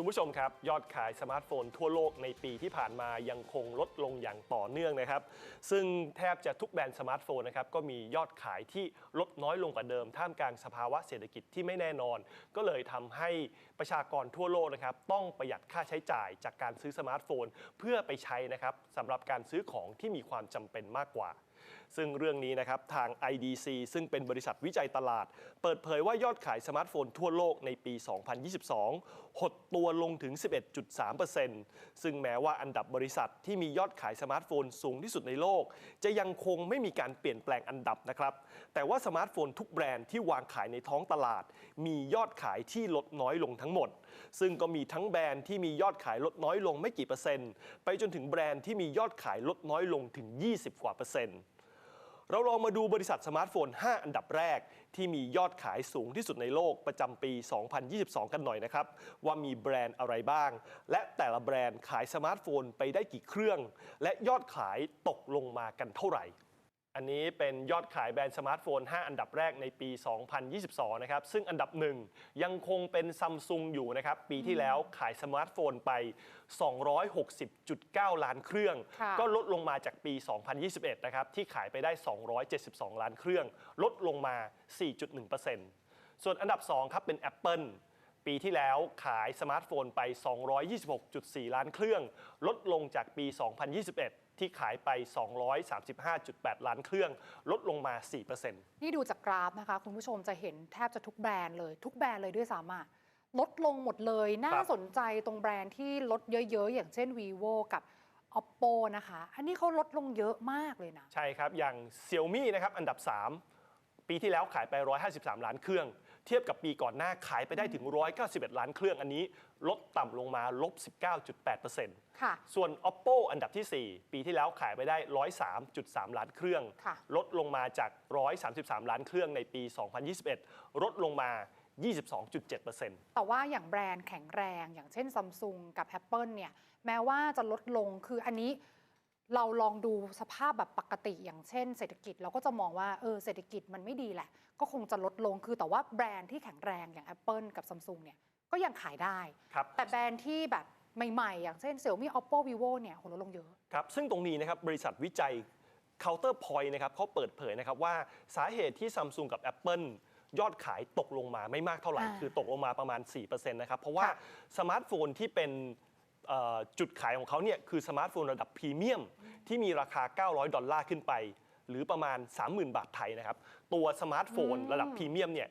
คุณผู้ชมครับยอดขายสมาร์ทโฟนทั่วโลกในปีที่ผ่านมายังคงลดลงอย่างต่อเนื่องนะครับ ซึ่งแทบจะทุกแบรนด์สมาร์ทโฟนนะครับก็มียอดขายที่ลดน้อยลงกว่าเดิม ท่ามกลางสภาวะเศรษฐกิจที่ไม่แน่นอน ก็เลยทำให้ประชากรทั่วโลกนะครับต้องประหยัดค่าใช้จ่ายจากการซื้อสมาร์ทโฟน เพื่อไปใช้นะครับสำหรับการซื้อของที่มีความจำเป็นมากกว่าซึ่งเรื่องนี้นะครับทาง IDC ซึ่งเป็นบริษัทวิจัยตลาด เปิดเผยว่ายอดขายสมาร์ทโฟนทั่วโลกในปี 2022 หดตัวลงถึง 11.3%ซึ่งแม้ว่าอันดับบริษัทที่มียอดขายสมาร์ทโฟนสูงที่สุดในโลก จะยังคงไม่มีการเปลี่ยนแปลงอันดับนะครับ แต่ว่าสมาร์ทโฟนทุกแบรนด์ที่วางขายในท้องตลาด มียอดขายที่ลดน้อยลงทั้งหมด ซึ่งก็มีทั้งแบรนด์ที่มียอดขายลดน้อยลงไม่กี่เปอร์เซ็นต์ ไปจนถึงแบรนด์ที่มียอดขายลดน้อยลงถึง 20 กว่าเปอร์เซ็นต์ เราลองมาดูบริษัทสมาร์ทโฟน 5 อันดับแรก ที่มียอดขายสูงที่สุดในโลกประจำปี 2022 กันหน่อยนะครับ ว่ามีแบรนด์อะไรบ้าง และแต่ละแบรนด์ขายสมาร์ทโฟนไปได้กี่เครื่อง และยอดขายตกลงมากันเท่าไหร่ อันนี้เป็นยอดขายแบรนด์สมาร์ทโฟน 5 อันดับแรกในปี 2022 นะครับ ซึ่งอันดับหนึ่งยังคงเป็นซัมซุงอยู่นะครับ ปีที่แล้วขายสมาร์ทโฟนไป 260.9 ล้านเครื่องค่ะก็ลดลงมาจากปี 2021 นะครับ ที่ขายไปได้ 272 ล้านเครื่อง ลดลงมา 4.1%ส่วนอันดับ 2 ครับเป็น Apple ปีที่แล้วขายสมาร์ทโฟนไป 226.4 ล้านเครื่อง ลดลงจากปี 2021 ที่ขายไป 235.8 ล้านเครื่อง ลดลงมา 4%นี่ดูจากกราฟนะคะ คุณผู้ชมจะเห็นแทบจะทุกแบรนด์เลย ทุกแบรนด์เลยด้วยซ้ำอะลดลงหมดเลย น่าครับสนใจตรงแบรนด์ที่ลดเยอะ ๆ อย่างเช่น vivo กับ oppo นะคะ อันนี้เขาลดลงเยอะมากเลยนะ ใช่ครับ อย่าง Xiaomi นะครับ อันดับ 3 ปีที่แล้วขายไป 153 ล้านเครื่อง เทียบกับปีก่อนหน้าขายไปได้ถึง 191 ล้านเครื่องอันนี้ ลดต่ำลงมาลบ 19.8%ค่ะ ส่วน Oppo อันดับที่ 4 ปีที่แล้วขายไปได้ 103.3 ล้านเครื่อง ค่ะ ลดลงมาจาก 133 ล้านเครื่องในปี 2021 ลดลงมา 22.7%แต่ว่าอย่างแบรนด์แข็งแรงอย่างเช่นซัมซุงกับ Apple เนี่ยแม้ว่าจะลดลงคืออันนี้ เราลองดูสภาพแบบปกติอย่างเช่นเศรษฐกิจเราก็จะมองว่าเออเศรษฐกิจมันไม่ดีแหละ ก็คงจะลดลงคือแต่ว่าแบรนด์ที่แข็งแรงอย่าง Apple กับ Samsung เนี่ยก็ยังขายได้ครับแต่แบรนด์ที่แบบใหม่ๆ อย่างเช่น Xiaomi Oppo Vivo เนี่ยโหลดลงเยอะครับซึ่งตรงนี้นะครับบริษัทวิจัย Counterpoint นะครับเขาเปิดเผยนะครับว่าสาเหตุที่ Samsung กับ Apple ยอดขายตกลงมาไม่มากเท่าไหร่อ่าคือตกลงมาประมาณ 4%นะครับ เพราะว่าค่ะสมาร์ทโฟนที่เป็นเอ่อ จุดขายของเขาเนี่ยคือสมาร์ทโฟนระดับพรีเมียมที่มีราคา 900 ดอลลาร์ขึ้นไป หรือประมาณ 30,000 บาทไทยนะครับ ตัวสมาร์ทโฟนระดับพรีเมียมเนี่ย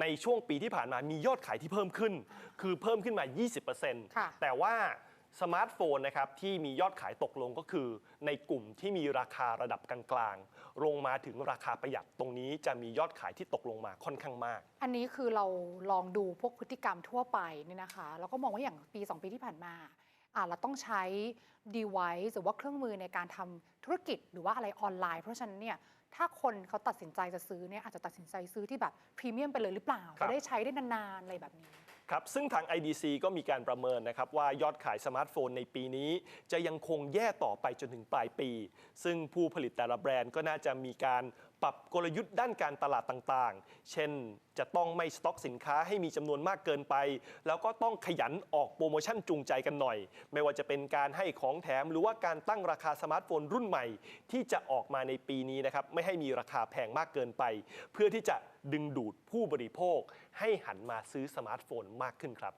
ในช่วงปีที่ผ่านมามียอดขายที่เพิ่มขึ้น คือเพิ่มขึ้นมา 20%ค่ะแต่ว่าสมาร์ทโฟนนะครับที่มียอดขายตกลงก็คือ ในกลุ่มที่มีราคาระดับกลางๆลงมาถึงราคาประหยัดตรงนี้จะมียอดขายที่ตกลงมาค่อนข้างมาก อันนี้คือเราลองดูพวกพฤติกรรมทั่วไปเนี่ยนะคะ แล้วก็มองว่าอย่างปี 2 ปีที่ผ่านมาอะ เราต้องใช้ device หรือว่าเครื่องมือในการทำธุรกิจหรือว่าอะไรออนไลน์ เพราะฉะนั้นเนี่ยถ้าคนเขาตัดสินใจจะซื้อเนี่ยอาจจะตัดสินใจซื้อที่แบบพรีเมียมไปเลยหรือเปล่าครับจะได้ใช้ได้นานๆอะไรแบบนี้ครับซึ่งทาง IDC ก็มีการประเมินนะครับว่ายอดขายสมาร์ทโฟนในปีนี้ จะยังคงแย่ต่อไปจนถึงปลายปี ซึ่งผู้ผลิตแต่ละแบรนด์ก็น่าจะมีการ ปรับกลยุทธ์ด้านการตลาดต่างๆ เช่น จะต้องไม่สต็อกสินค้าให้มีจำนวนมากเกินไป แล้วก็ต้องขยันออกโปรโมชั่นจูงใจกันหน่อย ไม่ว่าจะเป็นการให้ของแถมหรือว่าการตั้งราคาสมาร์ทโฟนรุ่นใหม่ ที่จะออกมาในปีนี้นะครับไม่ให้มีราคาแพงมากเกินไป เพื่อที่จะดึงดูดผู้บริโภค ให้หันมาซื้อสมาร์ทโฟนมากขึ้นครับ